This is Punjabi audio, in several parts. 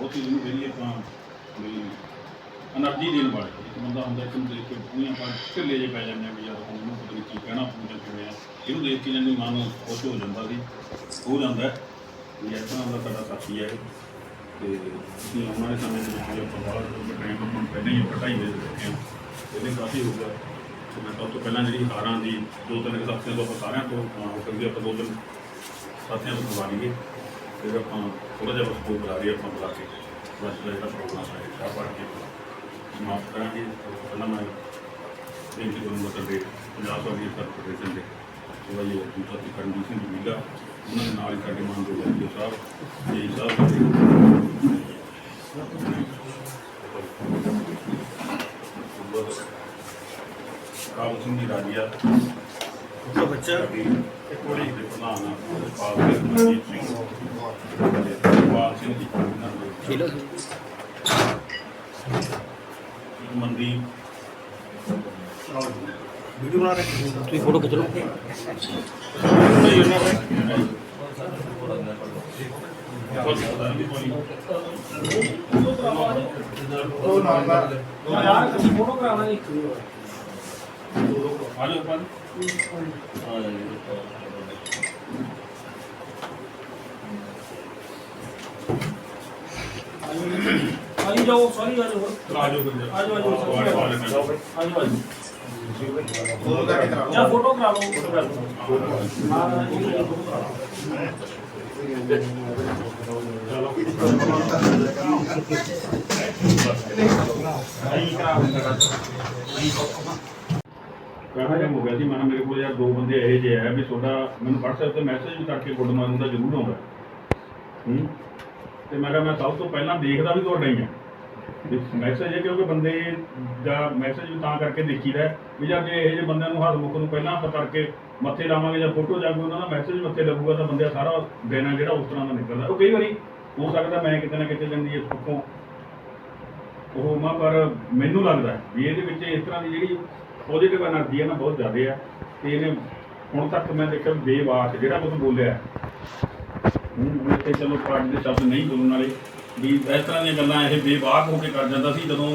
ਬਹੁਤ ਹੀ ਉਹਨੂੰ ਕਹੀਏ ਆਪਾਂ ਵੀ એનર્ਜੀ ਦੇਣ ਵਾਲੇ ਇੱਕ ਬੰਦਾ ਹੁੰਦਾ, ਇੱਕ ਨੂੰ ਦੇਖ ਕੇ ਦੁਨੀਆ ਪਰ ਢਿੱਲੇ ਜੇ ਪੈ ਜਾਂਦੇ ਆ ਵੀ ਯਾਰ ਹੁਣ ਇਹਨੂੰ ਪਤਾ ਨਹੀਂ ਕੀ ਕਹਿਣਾ ਪੂਰਾ ਕਿਵੇਂ ਆ। ਇਹਨੂੰ ਦੇਖ ਕੇ ਜਾਂਦੀ ਮਨ ਖੁਸ਼ ਹੋ ਜਾਂਦਾ ਸੀ, ਹੋ ਜਾਂਦਾ ਵੀ ਇਸ ਤਰ੍ਹਾਂ ਦਾ ਸਾਡਾ ਸਾਥੀ ਹੈ ਤੇ ਅਸੀਂ ਆਉਣ ਵਾਲੇ ਸਮੇਂ ਦੇ ਵਿੱਚ ਆਪਾਂ ਬਾਹਰ ਦੇ ਟਾਈਮ ਪਹਿਲਾਂ ਹੀ ਘਟਾਈ ਦੇ ਰਹੇ ਹਾਂ। ਇਹਦੇ ਕਾਫੀ ਹੋ ਗਿਆ। ਤੇ ਮੈਂ ਸਭ ਤੋਂ ਪਹਿਲਾਂ ਜਿਹੜੀ ਹਾਰਾਂ ਦੀ ਦੋ ਤਿੰਨ ਸਾਥੀਆਂ ਤੋਂ ਆਪਾਂ ਸਾਰਿਆਂ ਤੋਂ ਹੋ ਕਰਕੇ ਆਪਾਂ ਦੋ ਤਿੰਨ ਸਾਥੀਆਂ ਤੋਂ ਕਰਵਾ ਲਈਏ। ਫਿਰ ਆਪਾਂ ਥੋੜਾ ਜਿਹਾ ਬਸ ਬੁਲਾ ਰਹੀ ਆਪਾਂ ਬੁਲਾ ਕੇ ਬਸ ਦਾ ਜਿਹੜਾ ਪ੍ਰੋਗਰਾਮ ਹੈ ਚਾਹ ਪੜ ਕੇ ਸਮਾਪਤ ਕਰਾਂਗੇ। ਪਹਿਲਾਂ ਮੈਂ ਬੇਨਤੀ ਕਰੂੰਗਾ ਤੁਹਾਡੇ ਪੰਜਾਬ ਸਰਕਾਰ ਦੀ ਕਾਰਪੋਰੇਸ਼ਨ ਦੇ ਥੋੜਾ ਜਿਹਾ ਦੂਸਰਾ ਤੇ ਕਰਨਜੀਤ ਸਿੰਘ ਜਮੀਲਾ ਉਹਨਾਂ ਦੇ ਨਾਲ ਸਾਡੇ ਮਾਨਯੋਗ ਐਮਪੀ ਸਾਹਿਬ ਜੀ ਸਾਹਿਬ ਕਾਬਲ ਸਿੰਘ ਜੀ ਰਾਜੀਆ। ਬੱਚਾ। ਇੱਕ ਕੋੜੀ ਦੇ ਪ੍ਰਧਾਨ ਜੀ ਪਾਲ ਸਿੰਘ ਜੀ ਖੇਲੋ ਮਨਦੀਪ। ਵੀਡੀਓ ਬਣਾ ਰਹੇ ਤੁਸੀਂ ਫੋਟੋ ਖਿੱਚ ਲਓ। ਉਹ ਨਾਲ ਦਾ ਯਾਰ ਫੋਟੋ ਕਰਾਉਣਾ ਨਹੀਂ ਆਈ ਜਾਓ ਸੌਰੀ ਆ ਜਾਓ ਆਜੋ ਕਰਕੇ ਕਰਾ ਜਾਂ ਫੋਟੋ ਕਰਾ ਲਓ ਫੋਟੋ ਕਰਾ ਲਓ ਹਾਂ ਇਹ ਫੋਟੋ ਕਰਾ ਲਓ ਕਾਫੀ ਟਾਈਮ ਹੋ ਗਿਆ ਸੀ ਮਾਨਾ ਮੇਰੇ ਕੋਲ ਯਾਰ ਦੋ ਬੰਦੇ ਇਹੋ ਜਿਹੇ ਆ ਵੀ ਤੁਹਾਡਾ ਮੈਨੂੰ WhatsApp ਤੇ ਮੈਸੇਜ ਵੀ ਕਰਕੇ ਗੁੱਡ ਮਾਰਨਿੰਗ ਦਾ ਜ਼ਰੂਰ ਆਉਂਦਾ। ਹੂੰ? ਤੇ ਮੈਂ ਕਿਹਾ ਮੈਂ ਸਭ ਤੋਂ ਪਹਿਲਾਂ ਦੇਖਦਾ ਵੀ ਤੁਹਾਡਾ ਹੀ ਆ। ਮੈਸੇਜ ਇਹ ਕਿਉਂਕਿ ਬੰਦੇ ਦਾ ਮੈਸੇਜ ਵੀ ਤਾਂ ਕਰਕੇ ਦੇਖੀਦਾ ਵੀ ਜਾਂ ਜੇ ਇਹੋ ਜਿਹੇ ਬੰਦਿਆਂ ਨੂੰ ਹੱਥ ਮੁੱਖ ਨੂੰ ਪਹਿਲਾਂ ਆਪਾਂ ਕਰਕੇ ਮੱਥੇ ਲਾਵਾਂਗੇ ਜਾਂ ਫੋਟੋ ਜਾਗੂ ਉਹਨਾਂ ਦਾ ਮੈਸੇਜ ਮੱਥੇ ਲੱਗੂਗਾ ਤਾਂ ਬੰਦਿਆ ਸਾਰਾ ਦੇਣਾ ਜਿਹੜਾ ਉਸ ਤਰ੍ਹਾਂ ਦਾ ਨਿਕਲਦਾ। ਉਹ ਕਈ ਵਾਰੀ ਹੋ ਸਕਦਾ ਮੈਂ ਕਿਤੇ ਨਾ ਕਿਤੇ ਜਾਂਦੀ ਇਸ ਪੱਖੋਂ ਉਹ ਮਾ ਪਰ ਮੈਨੂੰ ਲੱਗਦਾ ਵੀ ਇਹਦੇ ਵਿੱਚ ਇਸ ਤਰ੍ਹਾਂ ਦੀ ਜਿਹੜੀ ਪੋਜ਼ਿਟਿਵ ਐਨਰਜੀ ਹੈ ਨਾ ਬਹੁਤ ਜ਼ਿਆਦਾ ਹੈ ਤੇ ਇਹਨੇ ਹੁਣ ਤੱਕ ਮੈਂ ਦੇਖਿਆ ਬੇਵਾਕ ਜਿਹੜਾ ਕੁਝ ਬੋਲਿਆ ਹੁਣ ਇੱਥੇ ਚਲੋ ਪਾਰਟ ਦੇ ਸ਼ਬਦ ਨਹੀਂ ਬੋਲਣ ਵਾਲੇ ਵੀ ਇਸ ਤਰ੍ਹਾਂ ਦੀਆਂ ਗੱਲਾਂ ਇਹ ਬੇਵਾਕ ਹੋ ਕੇ ਕਰ ਜਾਂਦਾ ਸੀ ਜਦੋਂ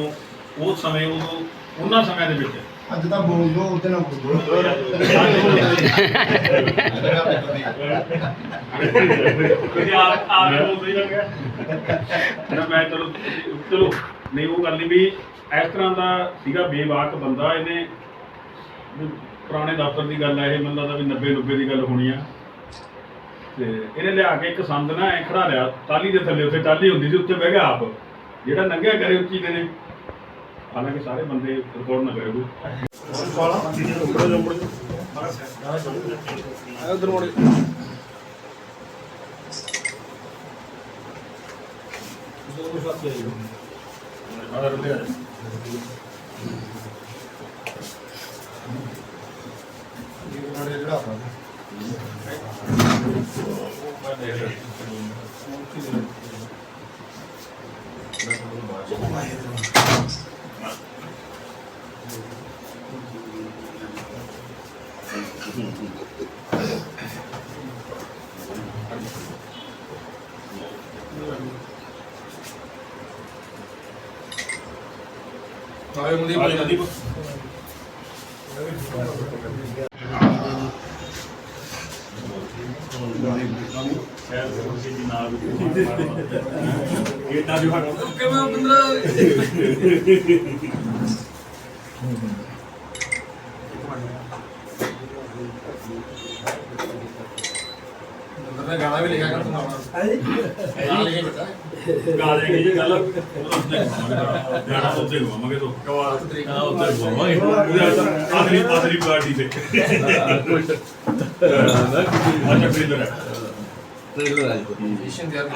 ਉਸ ਸਮੇਂ ਉਦੋਂ ਉਹਨਾਂ ਸਮਿਆਂ ਦੇ ਵਿੱਚ। ਅੱਜ ਤਾਂ ਬੋਲ ਦੋ ਉਹਦੇ ਨਾਲ ਬੋਲ ਦੋ ਤੁਸੀਂ ਆਪ ਆਪ ਬੋਲਦੇ ਹੀ ਲੱਗਿਆ ਨਾ ਮੈਂ ਚਲੋ ਚਲੋ ਨਹੀਂ ਉਹ ਗੱਲ ਨਹੀਂ ਵੀ ਇਸ ਤਰ੍ਹਾਂ ਦਾ ਸੀਗਾ ਬੇਵਾਕ ਬੰਦਾ ਇਹਨੇ ਪੁਰਾਣੇ ਦਫ਼ਤਰ ਦੀ ਗੱਲ ਹੈ ਇਹ ਮੈਨੂੰ ਲੱਗਦਾ ਵੀ 90 90 ਦੀ ਗੱਲ ਹੋਣੀ ਆ। ਤੇ ਇਹਨੇ ਲਿਆ ਕੇ ਇੱਕ ਸੰਦ ਨਾ ਐ ਖੜਾ ਲਿਆ ਟਾਲੀ ਦੇ ਥੱਲੇ ਉੱਥੇ ਟਾਲੀ ਹੁੰਦੀ ਸੀ, ਉੱਥੇ ਬਹਿ ਗਿਆ ਆਪ। ਜਿਹੜਾ ਨੰਗਿਆ ਕਰੇ ਉੱਚੀ ਦੇ ਨੇ। ਹਾਲਾਂਕਿ ਸਾਰੇ ਬੰਦੇ ਰਿਕਾਰਡ ਨਾ ਕਰੇ ਕੋਈ। ਉਧਰ ਮੋੜ ਜਿਹੜਾ ਆਪਣਾ ਆਏ ਮੁੰਡੀ ਆਲੇ Ayun, libo. Ayun, libo. ਕਿਵੇਂ 15 ਨੇ ਗਾਣਾ ਵੀ ਲਿਖਿਆ ਕਰ ਆਪਣਾ ਗਾਣਾ ਲਿਖਿਆ ਬੇਟਾ ਗਾ ਦੇਗੇ ਜੀ ਗੱਲ ਗਾਣਾ ਉੱਤੇ ਘੁੰਮਾਂਗੇ ਤੋਂ। ਕਵਾਤ ਤਰੀਕ ਆ ਉੱਤੇ ਘੁੰਮਾਂਗੇ ਆਖਰੀ ਆਖਰੀ ਪਾਰਟੀ ਤੇ। ਅੱਛਾ ਫਿਰ ਸਟੇਸ਼ਨ ਤਿਆਰ